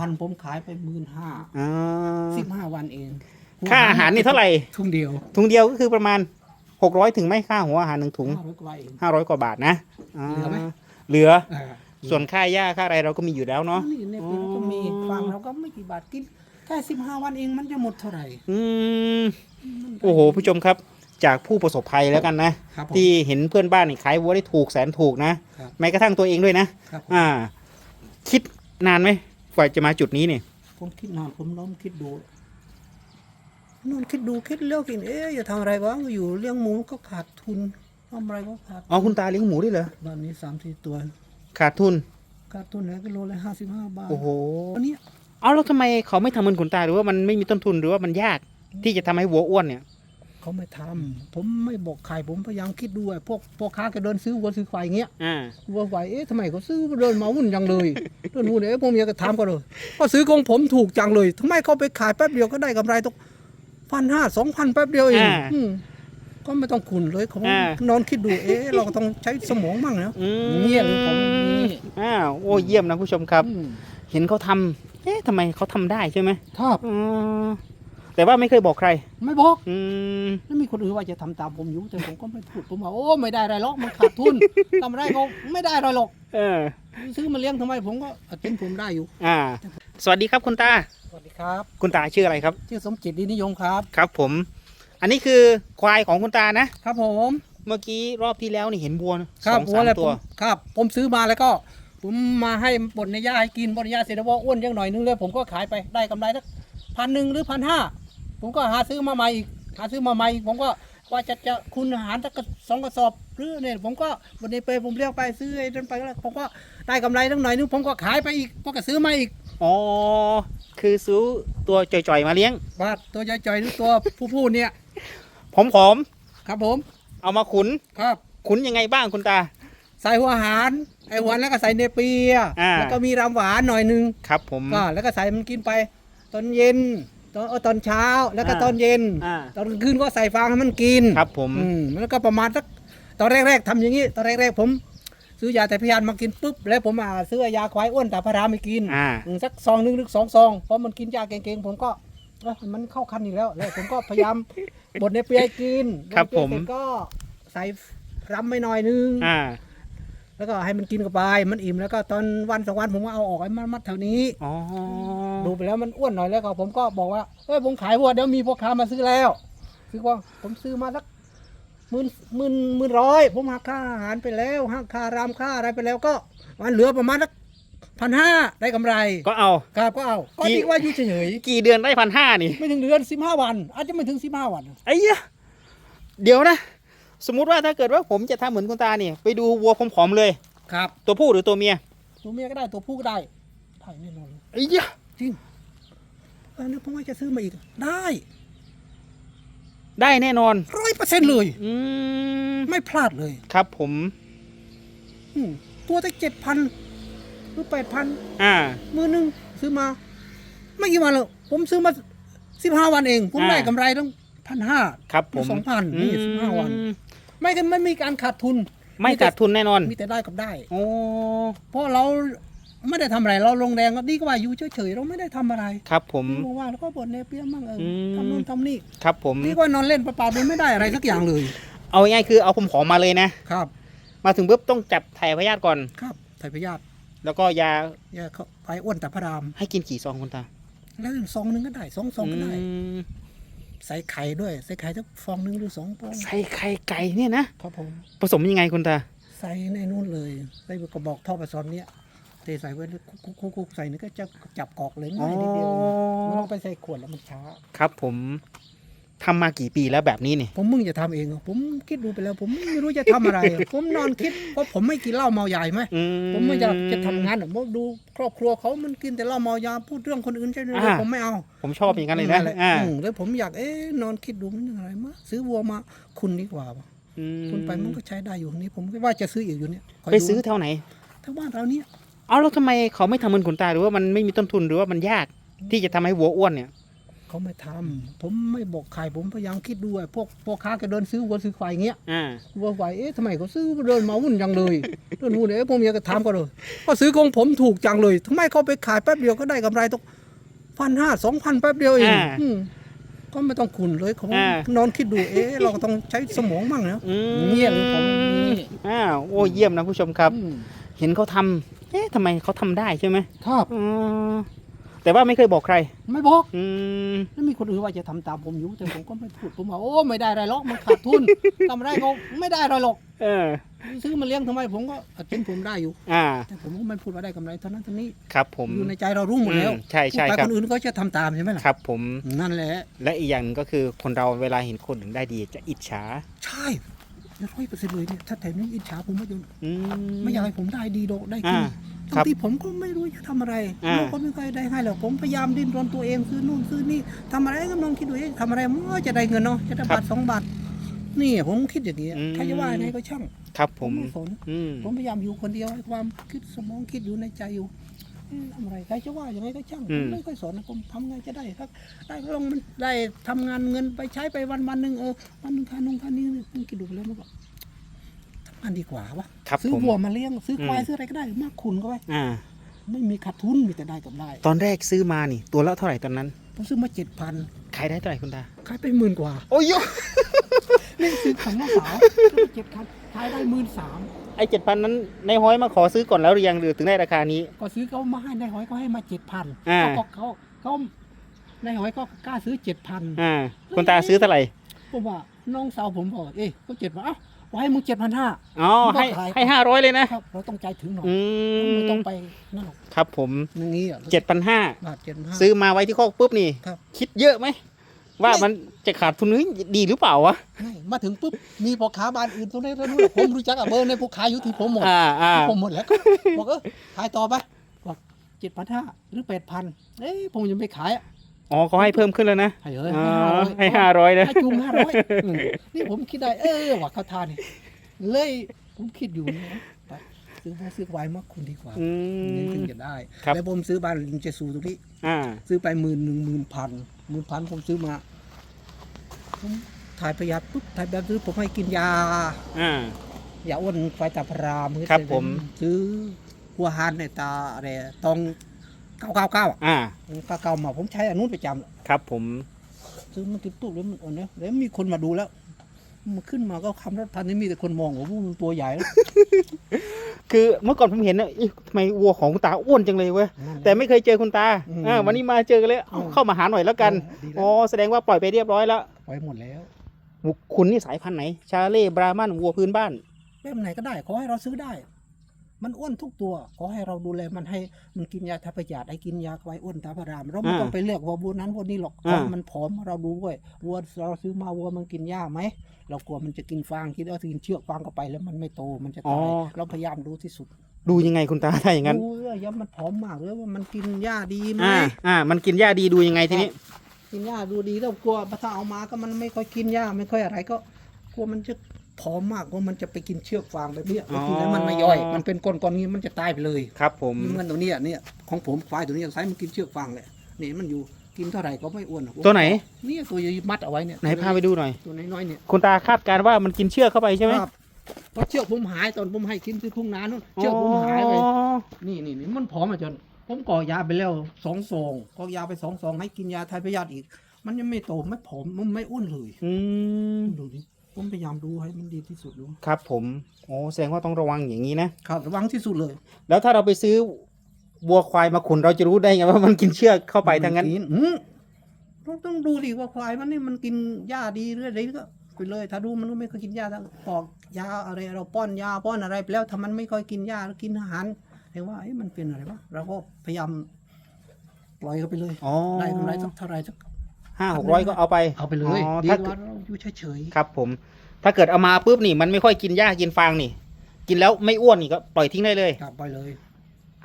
พันผมขายไปหมื่นห้าอ่าสิบห้าวันเองค่าอาหารนี่เท่าไหร่ทุ่งเดียวถุงเดียวก็คือประมาณหกร้อยถึงไหม่ค่าหัวอาหารหนึ่งถุงห้าร้อยกว่าเอง ห้าร้อยกว่าบาทนะาเหลือไหม เหลือ อ่าส่วนค่าหญ้าค่าอะไรเราก็มีอยู่แล้วเนาะ นี่ในปีเราก็มีอ๋อ ฟังเราก็ไม่กี่บาทกินแค่สิบห้าวันเองมันจะหมดเท่าไหร่อืม โอ้โหผู้ชมครับ จากผู้ประสบภัยแล้วกันนะ ครับผม ที่เห็นเพื่อนบ้านนี่ขายวัวได้ถูกแสนถูกนะ ครับ แม้กระทั่งตัวเองด้วยนะ ครับผมอ่า คิดนานไหม กว่าจะมาจุดนี้เนี่ยผมคิดนานผมน้อมคิดดูนอนคิดดูคิดเลือกกินเอ๊ะจะทำอะไรวะอยู่เลี้ยงหมูก็ขาดทุนทำอะไรก็ขาดอ๋อคุณตาเลี้ยงหมูด้วยเหรอบ้านนี้สามสี่ตัว ขาดทุน ขาดทุนแล้วก็โลละห้าสิบห้าบาทโอ้โหอันเนี้ยเอาแล้วทำไมเขาไม่ทำเหมือนคุณตาหรือว่ามันไม่มีต้นทุนหรือว่ามันยากที่จะทำให้วัวอ้วนเนี่ย เขาไม่ทำผมไม่บอกใครผมพยายามคิดดูไอ้พวกพ่อค้าแกเดินซื้อวัวซื้อควายอย่างเงี้ยอ่าวัวควายเอ๊ะทำไมเขาซื้อเดินมาวุ่นจังเลยเดินวุ่นเอ๊ะผมอยากจะถามก็เลยก็ซื้อของผมถูกจังเลยทำไมเขาไปขายแป๊บเดียวก็ได้กำไรตกพันห้าสองพันแป๊บเดียวเองอ่าอืมก็ไม่ต้องคุณเลยเขาอ่านอนคิดดูเอ๊ะเราก็ต้องใช้สมองบ้างนะอืมเงียบเลยผมนี่อ้าวโอ้เยี่ยมนะผู้ชมครับอืมเห็นเขาทำเอ๊ะทำไมเขาทำได้ใช่ไหมครับอืม แต่ว่าไม่เคยบอกใคร ไม่บอก อืม แล้วมีคนอื่นว่าจะทำตามผมอยู่แต่ผมก็ไม่พูดผมว่าโอ้ไม่ได้อะไรหรอกมันขาดทุน ทำไรก็ไม่ได้อะไรหรอก เออ ซื้อมาเลี้ยงทำไมผมก็เป็นผมได้อยู่ อ่า สวัสดีครับคุณตา สวัสดีครับ คุณตาชื่ออะไรครับ ชื่อสมจิตดีนิยมครับ ครับผม อันนี้คือควายของคุณตานะ ครับผมเมื่อกี้รอบที่แล้วนี่เห็นวัวนะครัสบองวัวสามอะไรผตัว มครับ ผมซื้อมาแล้วก็ ผมมาให้บดในหญ้าให้กินบดในหญ้าเสร็จแล้วว่าอ้วนยังหน่อยนึงเลยผมก็ขายไปได้กำไรสักพันหนึ่งหรือพันห้า ผมก็หาซื้อมาใหม่อีกหาซื้อมาใหม่อีกผมก็ว่าจะจะคุณอาหารสักกระสองกระสอบหรือเนี่ยผมก็วันนี้ไปผมเลี้ยงไปซื้อไอ้นั่นไปแล้วผมก็ได้กำไรตั้งหน่อยนึงผมก็ขายไปอีกผมก็ซื้อมาอีกอ๋อ คือซื้อตัวจ่อยๆมาเลี้ยงว่าตัวใหญ่จ่อยหรือตัวผู้ผู้เนี่ยผอมครับผมๆเอามาขุน ครับ ขุนยังไงบ้างคุณตา ใส่หัวอาหารไอ้หัวแล้วก็ใส่เนเปียอ่า แล้วก็มีรำหวานหน่อยนึงครับผม ก็แล้วก็ใส่มันกินไป ตอนเย็น ตอนเออตอนเช้าแล้วก็อ่าตอนเย็น อ่า ตอนกลางคืนก็ใส่ฟางให้มันกินครับผม อืมแล้วก็ประมาณสักตอนแรกๆทำอย่างนี้ ตอนแรกๆผม ซื้อยาแต่พยานมากินปุ๊บแล้วผมอ่าซื้อยาควายอ้วนแต่พารามไม่กินอ่า อืมสักซองหนึงหรือสองซองเพราะมันกินยาเก่งๆผมก็เอ้ยมันเข้าคันอีกแล้วแล้วผมก็พยายาม บดในเปียให้กินครับดในเปียผม เสร็จก็ใส่รำไม่หน่อยนึง อ่า แล้วก็ให้มันกินกับไป มันอิ่มแล้วก็ตอนวันสองวันผมก็เอาออกให้มันมัดแถวนี้อ๋อดูไปแล้วมันอ้วนหน่อยแล้วก็ผมก็บอกว่าเอ้ยผมขายวัวเดี๋ยวมีพ่อค้ามาซื้อแล้วซื้อว่าผมซื้อมาสักหมื่นหมื่นหมื่นร้อยผมหักค่าอาหารไปแล้วหักค่ารามค่าอะไรไปแล้วก็มันเหลือประมาณสักพันห้าได้กำไรก็เอาครับก็เอาก็กี่ดีกว่าอยู่เฉยกี่เดือนได้พันห้านี่ๆไม่ถึงเดือนสิบห้าวัน อาจจะไม่ถึงสิบห้าวันไอ้เหี้ยเดี๋ยวนะ สมมุติว่าถ้าเกิดว่าผมจะทำเหมือนคุณตาเนี่ยไปดูวัวผอมๆเลย ครับตัวผู้หรือตัวเมียตัวเมียก็ได้ตัวผู้ก็ได้ได้แน่นอนเลยไอ้เหี้ยจริงเออเนี่ยผมว่าจะซื้อมาอีกได้ได้แน่นอน ร้อยเปอร์เซ็นต์เลย อืมไม่พลาดเลยครับผม อืมตัวตั้งเจ็ดพันหรือแปดพันอ่า มือหนึงซื้อมา ไม่กี่วันหรอกผมซื้อมาสิบห้าวันเอง ผมอ่า ได้กำไรต้องพันห้าครับผมสองพันนี่สิบห้าวัน อืม ไม่กันไม่มีการขาดทุนไม่ขาดทุนแน่นอนมีแต่ได้กับได้โอ้เพราะเราไม่ได้ทำอะไรเราลงแรงก็ดีกว่าอยู่เฉยๆเราไม่ได้ทำอะไร ครับ ผมว่างๆแล้วก็บดเนเปียมั่งเอออมทำนู่นทำนี่ครับ ผมดีกว่านอนเล่นเปล่าๆโดยไม่ได้อะไรสักอย่างเลย เอาง่ายๆคือเอาผมขอมาเลยนะครับ มาถึงปุ๊บต้องจับถ่ายพยาธิก่อนครับไถ่พยาธิแล้วก็ยายาเขาไปอ้วนแต่พระรามให้กินกี่ซองคุณตาแล้วซองหนึงก็ได้สองซองก็ได้ม ใส่ไข่ด้วย ใส่ไข่สักฟองหนึงหรือสองฟองใส่ไข่ไก่เนี่ยนะครับผม ผสมยังไงคุณตา ใส่ในนู่นเลยใส่กระบอกท่อผสมเนี้ยเทใส่ไว้แล้วคุกคุกคุกใส่นี่ก็จะจับกอกเลยง่ายนิดเดียวเองไม่ต้องไปใส่ขวดแล้วมันช้า ครับผม ทำมากี่ปีแล้วแบบนี้เนี่ยผมมึงจะทำเองอะผมคิดดูไปแล้ว ผมไม่รู้จะทำอะไรอะ ผมนอนคิดเพราะผมไม่กินเหล้าเมาใหญ่ไหมอืผมไม่อยากจะทำงานอะผมดูครอบครัวเขามันกินแต่เหล้าเมายาพูดเรื่องคนอื่นใช่ไหมอ่า ผมไม่เอาผมชอบอย่างนั้นเลยนะแหละอ่าอืมแล้วผมอยากเอ๊ะนอนคิดดูมันอะไรมาซื้อวัวมาคุณดีกว่าวะอืมคุณไปมันก็ใช้ได้อยู่นี่ผมก็ว่าจะซื้ออีกอยู่เนี่ยคยไปดูซื้อแถวไหน ถ้าบ้านเราเนี่ย เอาแล้วทำไมเขาไม่ทำเหมือนคุณตาหรือว่ามันไม่มีต้นทุนหรือว่ามันยากที่จะทำให้วัวอ้วนเนี่ย เขาเขาไม่ทำผมไม่บอกใครผมพยายามคิดดูไอ้พวกพ่อค้าก็เดินซื้อวัวซื้อควายอย่างเงี้ยอ่าวัวควายเอ๊ะทำไมเขาซื้อเดินมาวุ่นจังเลยเดินวุ่นเอ๊ะผมอยากจะถามก็เลยก็ซื้อของผมถูกจังเลยทำไมเขาไปขายแป๊บเดียวก็ได้กำไรตกพันห้าสองพันแป๊บเดียวเองอ่าอืมก็ไม่ต้องคุณเลยเขาอ่านอนคิดดูเอ๊ะเราก็ต้องใช้สมองบ้างนะอืมเงียบเลยผมนี่อ้าวโอ้เยี่ยมนะผู้ชมครับอืมเห็นเขาทำเอ๊ะทำไมเขาทำได้ใช่ไหมครับอืม แต่ว่าไม่เคยบอกใคร ไม่บอกอืม แล้วมีคนอื่นว่าจะทำตามผมอยู่แต่ผมก็ไม่พูดผมว่าโอ้ไม่ได้อะไรหรอกมันขาดทุน ทำอะไรก็ไม่ได้อะไรหรอกเออ ซื้อมาเลี้ยงทำไมผมก็กินผมได้อยู่ อ่า แต่ผมก็ไม่พูดว่าได้กำไรเท่านั้นเท่านี้ครับผมอยู่ในใจเรารู้หมดแล้วอืมใช่ใช่พูดไปครับคนอื่นก็จะทำตามใช่ไหมล่ะครับผม นั่นแหละและอีกอย่างหนึ่งก็คือคนเราเวลาเห็นคนอื่นได้ดีจะอิจฉาใช่ร้อยเปอร์เซ็นต์เลยเนี่ยถ้าแถมนี้อิจฉาผมไม่ยอมอืมไม่อยากให้ผมได้ดีโดกได้กินอ่า ทั้ครับงที่ผมก็ไม่รู้จะทำอะไรอ่าเราก็ไม่เคยได้ให้หรอกผมพยายามดิ้นรนตัวเองซื้อนู่นซื้อนี่ทำอะไรก็ลองคิดดูเอ๊ะทำอะไรมันก็จะได้เงินเนาะจะได้บาทสองบาทนี่ผมคิดอย่างนี้ใครจะว่ายังไงก็ช่างครับ ผมไม่สนอืมผมพยายามอยู่คนเดียวให้ความคิดสมองคิดอยู่ในใจอยู่เอ๊ะทำอะไรใครจะว่าอย่างไรก็ช่างผมไม่ค่อยสนนะผมทำไงจะได้ครับ ได้ก็ลองมันได้ทำงานเงินไปใช้ไปวันวันหนึ่งเออวันหนึ่งค่านงค่านี้มึงคิดดูไปแล้วมันก็ ทำงานดีกว่าวะครับซื้อผมวัวมาเลี้ยงซื้อควายอืม ซื้ออะไรก็ได้มากคุณก็ไปอ่า ไม่มีขาดทุนมีแต่ได้กับได้ตอนแรกซื้อมานี่ ตัวละเท่าไหร่ตอนนั้นผมซื้อมาเจ็ดพันขายได้เท่าไหร่คุณตา ขายไปหมื่นกว่าโอ้ยนี่ซื้อของน้องสาวซื้อเจ็ดพันขายได้หมื่นสามไอ้เจ็ดพันนั้นในห้อยมาขอซื้อก่อนแล้วหรือยังหรือถึงได้ราคานี้ ก็ซื้อเขามาให้ในหอยเขาให้มาเจ็ดพันอ่า เขาก็เขาเขาในหอยก็กล้าซื้อเจ็ดพันอ่าคุณตาซื้อเท่าไหร่ผมว่าน้องสาวผมบอกเอ้ยก็เจ็ดพันเอ้าว่า ให้มึงเจ็ดพันห้า อ๋อให้ขาย ให้ห้าร้อยเลยนะ ครับ เราต้องใจถึงหน่อย อืไม่มต้องไปนั่นหรอกครับผมอย่างนี้อะเจ็ดพันห้าบาทเจ็ดพันห้า ซื้อมาไว้ที่คอกปุ๊บนี่ ครับ คิดเยอะไหม ว่ามันจะขาดทุนนี้ดีหรือเปล่าวะ ไม่มาถึงปุ๊บมีพ่อค้าบ้านอื่นตรงนี้ตรงนู้นผมรู้จักกับเบอร์ในผู้ค้าอยู่ที่ผมหมด อ่าอ่าผมหมดแล้วก็บอกเออขายต่อไปบอกเจ็ดพันห้าหรือแปดพันเอ้ยผมยังไม่ขายอะ อ๋อเขาให้เพิ่มขึ้นแล้วนะให้เอ้ยอ๋อให้ให้ห้าห้าร้อยร้อยนะให้จุงห้าร้อยนี่ผมคิดได้ เออว่าเขาทานนี่เลยผมคิดอยู่นะไปซื้อมาซื้อไว้มากคุณดีกว่าอืนี่มถึงจะได้ ครับ แล้วผมซื้อบ้านลิงเจซูตรงนี้ อ่า ซื้อไปหมื่นหนึ่งหมื่นพันหมื่นพันผมซื้อมาผมถ่ายประหยัดปุ๊บถ่ายแบบซื้อผมให้กินยา อ่า ยาอ้วนไฟตาพรามครับผม ซื้อหัวหานในตาอะไรตอง เก้าเก้าเก้าอ่าเก้าเก้ามาผมใช้อันนู้นประจำครับผมซื้อมาติดตู้แล้วมันอ่อนเนี่ยแล้วมีคนมาดูแล้วมันขึ้นมาก็คำรถพันนี่มีแต่คนมองว่ามันตัวใหญ่แล้วคือเมื่อก่อนผมเห็นนะเอ๊ะทำไมวัวของคุณตาอ้วนจังเลยเว้ยแต่ไม่เคยเจอคุณตาอืม อ่าวันนี้มาเจอกันเลยเอาอืมเข้ามาหาหน่อยแล้วกันดีอ๋แล้อวแสดงว่าปล่อยไปเรียบร้อยแล้วไว้หมดแล้วคุณนี่สายพันธุ์ไหน ชาเล่บรามันวัวพื้นบ้าน แบบไหนก็ได้ขอให้เราซื้อได้ มันอ้วนทุกตัวขอให้เราดูแลมันให้มันกินยาทับประหยัดให้กินยาไว้อ้วนตาพรามเราไม่อ่าต้องไปเลือกว่าวัวนั้นวัวนี้หรอกอ่าขอให้มันผอมเราดูด้วยวัวเราซื้อมาวัวมันกินหญ้าไหมเรากลัวมันจะกินฟางคิดว่ากินเชือกฟางเข้าไปแล้วมันไม่โตมันจะตายเราพยายามดูที่สุดดูยังไงคุณตาถ้าอย่างนั้นดูว่าย้มันผอมมากเลยว่ามันกินหญ้าดีไหมอ่าอ่า มันกินหญ้าดีดูยังไงทีนี้ กินหญ้าดูดีแล้วกลัวถ้าเอามาก็มันไม่ค่อยกินหญ้าไม่ค่อยอะไรก็กลัวมันจะ ผอมมากกลัว่ามันจะไปกินเชือกฟางแบบเนี้ยอ๋อ กินแล้วมันไม่ย่อย มันเป็นก้อนๆนี้มันจะตายไปเลยครับผมเหมือนตัวเนี้ยเนี่ยของผมควายตัวนี้ยังไซมันกินเชือกฟางเลยนี่มันอยู่กินเท่าไหร่ก็ไม่อ้วนรอกตัวไหน เนี่ยตัวใหญ่มัดเอาไว้เนี่ยไหนพาไปดูหน่อย ตัวน้อยๆเนี่ยคุณตาคาดการณ์ว่ามันกินเชือกเข้าไปใช่ไหมครับเพราะเชือกผมหายตอนผมให้กินที่ทุ่งนานู่นเชือกผมหายไป อ๋อนี่นี่นี่มันผอมมาจน ผมก่อยาไปแล้วสองซองก่อยาไปสองซองให้กินยาไทยพยาธิอีก มันยังไม่โตไม่ผอมมันไม่อ้วนเลยอืมดูดิ ผมพยายามดูให้มันดีที่สุดดูครับผมโอ้แสดงว่าต้องระวังอย่างนี้นะครับระวังที่สุดเลยแล้วถ้าเราไปซื้อวัวควายมาขุนเราจะรู้ได้ไงว่ามันกินเชือกเข้าไปทั้งนั้นมักิอืมเราต้องดูดิว่าควายมันนี่มันกินหญ้าดีหรืออะไรก็ไปเลย ถ้าดูมันก็ไม่เคยกินหญ้าถ้าปอกยาอะไรเราป้อนยาป้อนอะไรไปแล้วถ้ามันไม่ค่อยกินหญ้าแล้วกินอาหารเห็นว่าเอ๊ะมันเป็นอะไรวะเราก็พยายามปล่อยเขาไปเลยอ๋อได้กำไรสักเท่าไหรสัก ห้าหกร้อยก็เอาไปเอาไปเลยอ๋อดีถ้ากว่าเราอยู่เฉยครับผม ถ้าเกิดเอามาปุ๊บนี่มันไม่ค่อยกินหญ้ากินฟางนี่ กินแล้วไม่อ้วนนี่ก็ปล่อยทิ้งได้เลยๆกลับไปเลย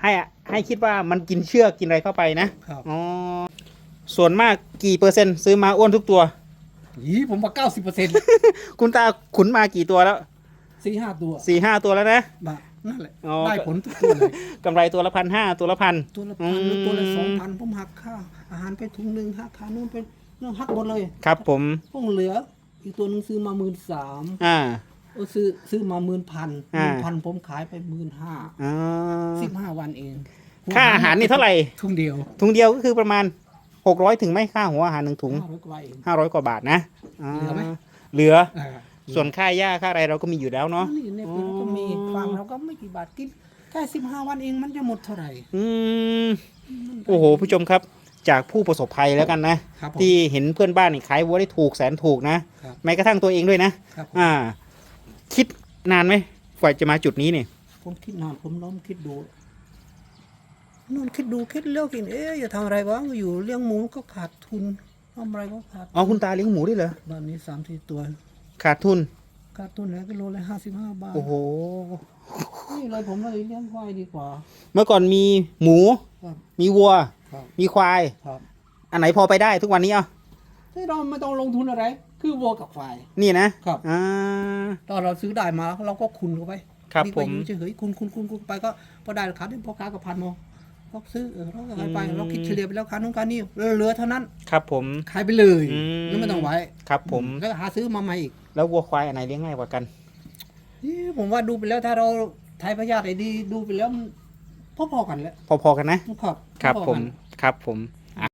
ให้ให้คิดว่ามันกินเชือกกินอะไรเข้าไปนะครับ อ๋อส่วนมากกี่เปอร์เซ็นต์ซื้อมาอ้วนทุกตัวยีผมว่าเก้าสิบเปอร์เซ็นต์คุณตาขุนมากี่ตัวแล้วสี่ห้าตัวสี่ห้าตัวแล้วนะบานั่นแหละอ๋อ ได้ผลทุกตัวเลยกำไรตัวละพันห้าตัวละพัน ตัวละพันหรือตัวละอืม สองพันผมหักหักค่าอาหารไปถุงหนึ่งหักค่านู่นไป นู่นหักหมดเลยครับผมพวกเหลือ อีกตัวหนึ่งซื้อมาหมื่นสามอ่าเออซื้อซื้อมาหมื่นพันหอ่า มื่นพันผมขายไปหมื่นห้าอ่าสิบห้าวันเองค่าอาหารนี่เท่าไหร่ ทุ่งเดียวถุงเดียวก็คือประมาณหกร้อยถึงไหมค่าหัวอาหารหนึ่งถุงห้าร้อยกว่าเอง ห้าร้อยกว่าบาทนะาเหลือไหม เหลืออ่าส่วนค่าหญ้าค่าอะไรเราก็มีอยู่แล้วเนาะ นี่ในปืนก็มีฟาร์มเราก็ไม่กี่บาทกินแค่สิบห้าวันเองมันจะหมดเท่าไหร่อืม โอ้โหผู้ชมครับ จากผู้ประสบภัยแล้วกันนะครับผมที่เห็นเพื่อนบ้านนี่ขายวัวได้ถูกแสนถูกนะครับ แม้กระทั่งตัวเองด้วยนะครับผมอ่า คิดนานไหมกว่าจะมาจุดนี้เนี่ยผมคิดนานผมล้อมคิดดูนู่นคิดดูคิดเลือกกินเอ๊ะจะทำอะไรวะอยู่เลี้ยงหมูก็ขาดทุนทำอะไรก็ขาดอ๋อคุณตาเลี้ยงหมูด้วยเหรอบ้านนี้สามสี่ตัวขาดทุน ขาดทุนแล้วกิโลละห้าสิบห้าบาทโอ้โห นี่เลยผมเลยเลี้ยงควายดีกว่า เมื่อก่อนมีหมู ครับ มีวัว ครับมีควาย ครับ อันไหนพอไปได้ทุกวันนี้อะที่เราไม่ต้องลงทุนอะไร คือวัวกับควาย นี่นะครับ อ่า ตอนเราซื้อได้มาเราก็คุณเข้าไปครับดีกว่าผม อยู่เฉยๆคุณคุณคุณคุณไปก็พอได้ราคาที่พ่อค้ากับพันโมเราซื้อเออเราก็ขายไปอืมเราคิดเฉลี่ยไปแล้วค้านู้นค้านี้เหลือเท่านั้นครับผม ขายไปเลยอืม แล้วไม่ต้องไว้ครับผม แล้วก็หาซื้อมาใหม่อีกแล้ววัวควายอันไหนเลี้ยงง่ายกว่ากัน นี่ผมว่าดูไปแล้วถ้าเราไทยพญาติไอ้ดีดูไปแล้วมัน พอๆกันแหล้วพอๆกันนะครับ ครับพอๆผมกันครับผมเ